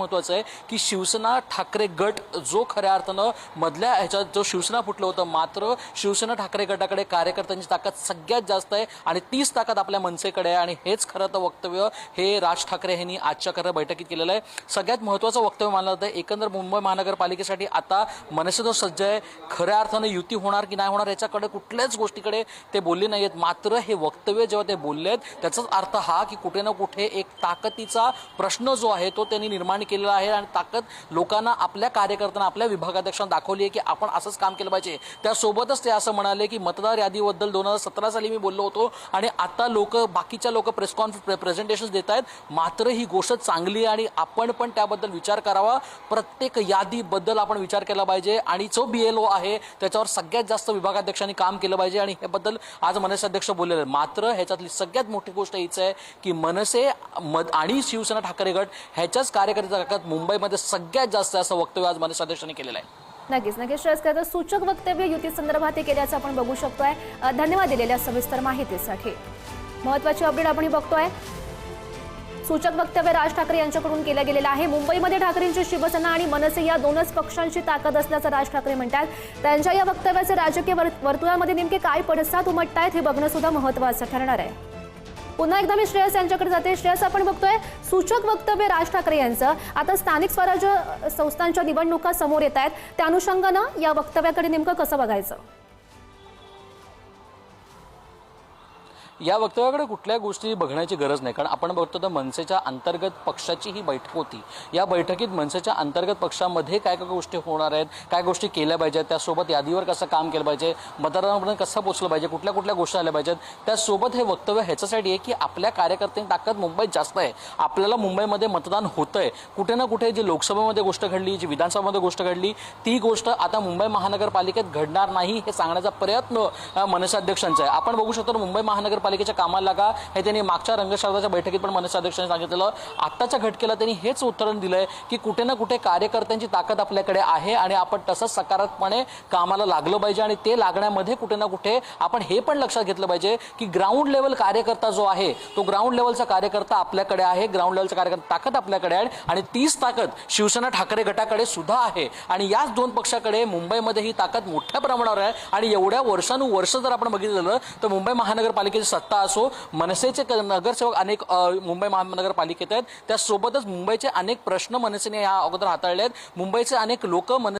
महत्वाचं आहे की शिवसेना ठाकरे गट जो खऱ्या अर्थानं मधल्या ह्याच्यात जो शिवसेना फुटलं होतं मात्र शिवसेना ठाकरे गटाकडे कार्यकर्त्यांची ताकद सगळ्यात जास्त आहे आणि तीच ताकद आपल्या मनसेकडे आहे. आणि हेच खरं तर वक्तव्य हे राज ठाकरे यांनी आजच्या खरं बैठकीत केलेलं आहे. सगळ्यात महत्त्वाचं वक्तव्य मानलं जातं एकंदर मुंबई महानगरपालिकेसाठी आता मनसे जो सज्ज आहे. खऱ्या अर्थानं युती होणार की नाही होणार याच्याकडे कुठल्याच गोष्टीकडे ते बोलले नाही आहेत मात्र हे वक्तव्य जेव्हा ते बोलले आहेत त्याचाच अर्थ हा की कुठे ना कुठे एक ताकदीचा प्रश्न जो आहे तो त्यांनी निर्माण केलेलं आहे आणि ताकद लोकांना आपल्या कार्यकर्त्यांना आपल्या विभागाध्यक्षांना दाखवली आहे की आपण असंच काम केलं पाहिजे. त्यासोबतच ते असं म्हणाले की मतदार यादीबद्दल दोन हजार सतरा साली मी बोललो होतो आणि आता लोक बाकीच्या लोक प्रेस कॉन्फ प्रेझेंटेशन देत आहेत. मात्र ही गोष्ट चांगली आहे आणि आपण पण त्याबद्दल विचार करावा. प्रत्येक यादीबद्दल आपण विचार केला पाहिजे आणि जो बी एल ओ आहे त्याच्यावर सगळ्यात जास्त विभागाध्यक्षांनी काम केलं पाहिजे आणि ह्याबद्दल आज मनसे अध्यक्ष बोललेले मात्र ह्याच्यातली सगळ्यात मोठी गोष्ट हीच आहे की मनसे मद आणि शिवसेना ठाकरे गट ह्याच्याच कार्यकर्त्याचा ताकद मुंबईमध्ये सगळ्यात जास्त असं वक्तव्य आज मनसे अध्यक्षांनी केलेलं आहे. नक्कीच नक्कीच श्रेयस तर सूचक वक्तव्य युती संदर्भात हे केल्याचं आपण बघू शकतोय. धन्यवाद दिलेल्या सविस्तर माहितीसाठी. महत्वाची अपडेट आपण बघतोय. सूचक वक्तव्य राज ठाकरे यांच्याकडून केलं गेलेलं आहे. मुंबईमध्ये ठाकरेंची शिवसेना आणि मनसे या दोनच पक्षांची ताकद असल्याचं राज ठाकरे म्हणतात. त्यांच्या या वक्तव्याचे राजकीय वर्तुळामध्ये नेमके काय पडसाद उमटतायत हे बघणं सुद्धा महत्वाचं ठरणार आहे. पुन्हा एकदा मी श्रेयस यांच्याकडे जाते. श्रेयस आपण बघतोय सूचक वक्तव्य राज ठाकरे यांचं. आता स्थानिक स्वराज्य संस्थांच्या निवडणुका समोर येत आहेत त्या अनुषंगानं या वक्तव्याकडे नेमकं कसं बघायचं? या वक्तव्याकडे कुठल्या गोष्टी बघण्याची गरज नाही. कारण आपण बघतो तर मनसेच्या अंतर्गत पक्षाची ही बैठक होती. या बैठकीत मनसेच्या अंतर्गत पक्षामध्ये काय काय गोष्टी होणार आहेत काय गोष्टी केल्या पाहिजेत त्यासोबत यादीवर कसं काम केलं पाहिजे मतदारांपर्यंत कसं पोचलं पाहिजे कुठल्या कुठल्या गोष्टी आल्या पाहिजेत त्यासोबत हे वक्तव्य ह्याच्यासाठी आहे की आपल्या कार्यकर्त्यांनी ताकद मुंबईत जास्त आहे. आपल्याला मुंबईमध्ये मतदान होतंय. कुठे ना कुठे जी लोकसभेमध्ये गोष्ट घडली जी विधानसभामध्ये गोष्ट घडली ती गोष्ट आता मुंबई महानगरपालिकेत घडणार नाही हे सांगण्याचा प्रयत्न मनसे अध्यक्षांचा आहे. आपण बघू शकतो मुंबई महापालिकेच्या कामाला लागा. हे त्यांनी मागच्या रंगशास्त्राच्या बैठकीत पण मनसे अध्यक्षांनी सांगितलेलं. आत्ताच्या घटकेला त्यांनी हेच उत्तरण दिलंय की कुठे ना कुठे कार्यकर्त्यांची ताकद आपल्याकडे आहे आणि आपण तसंच सकारात्मकपणे कामाला लागलं पाहिजे आणि ते लागण्यामध्ये कुठे ना कुठे आपण हे पण लक्षात घेतलं पाहिजे की ग्राउंड लेवल कार्यकर्ता जो आहे तो ग्राउंड लेवलचा कार्यकर्ता आपल्याकडे आहे ग्राउंड लेवलचा कार्यकर्ता ताकद आपल्याकडे आहे आणि तीच ताकद शिवसेना ठाकरे गटाकडे सुद्धा आहे. आणि याच दोन पक्षाकडे मुंबईमध्ये ही ताकद मोठ्या प्रमाणावर आहे आणि एवढ्या वर्षानुवर्ष जर आपण बघितलं तर मुंबई महानगरपालिकेचे सत्ता असो मनसेचे नगरसेवक अनेक मुंबई महानगरपालिकेत आहेत. त्यासोबतच मुंबईचे अनेक प्रश्न मनसेने या अगोदर हाताळले आहेत मुंबईचे अनेक लोक मन